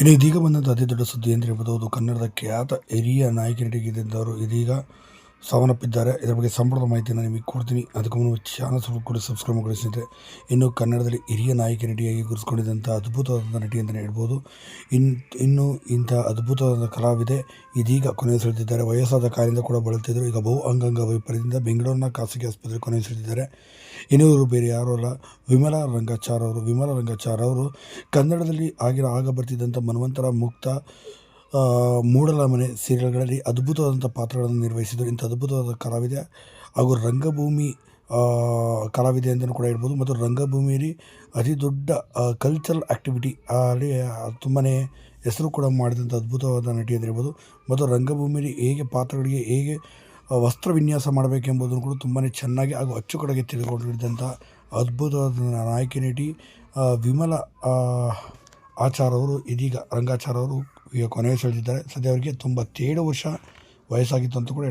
ಇನ್ನು ಇದೀಗ ಬಂದಂಥ ಅತಿ ದೊಡ್ಡ ಸುದ್ದಿ ಅಂತ ಹೇಳ್ಬೋದು ಕನ್ನಡದ ಖ್ಯಾತ ಹಿರಿಯ ನಾಯಕನಟಿಗಿದ್ದವರು ಇದೀಗ ಸಾವನ್ನಪ್ಪಿದ್ದಾರೆ. ಇದರ ಬಗ್ಗೆ ಸಂಪೂರ್ಣ ಮಾಹಿತಿಯನ್ನು ನಿಮಗೆ ಕೊಡ್ತೀನಿ. ಅದಕ್ಕೂ ಮುನ್ನ ಚಾನಲ್ ಕೂಡ ಸಬ್ಸ್ಕ್ರೈಬ್ ಮಾಡಿ ಸ್ನೇಹಿತರೆ. ಇನ್ನು ಕನ್ನಡದಲ್ಲಿ ಹಿರಿಯ ನಾಯಕಿ ನಟಿಯಾಗಿ ಗುರುಸ್ಕೊಂಡಿದ್ದಂಥ ಅದ್ಭುತವಾದ ನಟಿ ಅಂತಲೇ ಹೇಳ್ಬೋದು. ಇನ್, ಇನ್ನು ಇಂಥ ಅದ್ಭುತವಾದ ಕಲಾವಿದೆ ಇದೀಗ ಕೊನೆಯುಸಿಳಿದಿದ್ದಾರೆ ವಯಸ್ಸಾದ ಕಾಲದಿಂದ ಕೂಡ ಬಳಲ್ತಿದ್ದರು ಈಗ ಬಹು ಅಂಗಾಂಗ ವೈಪರ್ಯದಿಂದ ಬೆಂಗಳೂರಿನ ಖಾಸಗಿ ಆಸ್ಪತ್ರೆ ಕೊನೆಯುಸಿಳಿದಿದ್ದಾರೆ ಇನ್ನೂರು ಬೇರೆ ಯಾರೂ ಅಲ್ಲ. ವಿಮಲಾ ರಂಗಾಚಾರ್ ಅವರು, ವಿಮಲಾ ರಂಗಾಚಾರ್ ಅವರು ಕನ್ನಡದಲ್ಲಿ ಆಗಿರೋ ಆಗ ಬರ್ತಿದ್ದಂಥ ಮನ್ವಂತರ ಮುಕ್ತ ಮೂಡಲ ಮನೆ ಸೀರಿಯಲ್ಗಳಲ್ಲಿ ಅದ್ಭುತವಾದಂಥ ಪಾತ್ರಗಳನ್ನು ನಿರ್ವಹಿಸಿದರು. ಇಂಥ ಅದ್ಭುತವಾದ ಕಲಾವಿದೆ ಹಾಗೂ ರಂಗಭೂಮಿ ಕಲಾವಿದೆ ಅಂತಲೂ ಕೂಡ ಹೇಳ್ಬೋದು. ಮತ್ತು ರಂಗಭೂಮಿಯಲ್ಲಿ ಅತಿ ದೊಡ್ಡ ಕಲ್ಚರಲ್ ಆ್ಯಕ್ಟಿವಿಟಿ ಅಲ್ಲಿ ತುಂಬಾ ಹೆಸರು ಕೂಡ ಮಾಡಿದಂಥ ಅದ್ಭುತವಾದ ನಟಿ ಅಂತ ಹೇಳ್ಬೋದು ಮತ್ತು ರಂಗಭೂಮಿಯಲ್ಲಿ ಹೇಗೆ ಪಾತ್ರಗಳಿಗೆ ಹೇಗೆ ವಸ್ತ್ರ ವಿನ್ಯಾಸ ಮಾಡಬೇಕೆಂಬುದನ್ನು ಕೂಡ ತುಂಬಾ ಚೆನ್ನಾಗಿ ಹಾಗೂ ಅಚ್ಚುಕಡೆಗೆ ತಿಳಿದುಕೊಂಡಿದ್ದಂಥ ಅದ್ಭುತವಾದ ನಾಯಕಿ ನಟಿ ವಿಮಲ ಆ, ಆಚಾರ್ ಅವರು ಇದೀಗ ರಂಗಾಚಾರ್ ಅವರು ಈಗ ಕೊನೆಯುಸಿಳಿದಿದ್ದಾರೆ ಸದ್ಯ ಅವರಿಗೆ ತೊಂಬತ್ತೇಳು ವರ್ಷ ವಯಸ್ಸಾಗಿತ್ತು ಅಂತ ಕೂಡ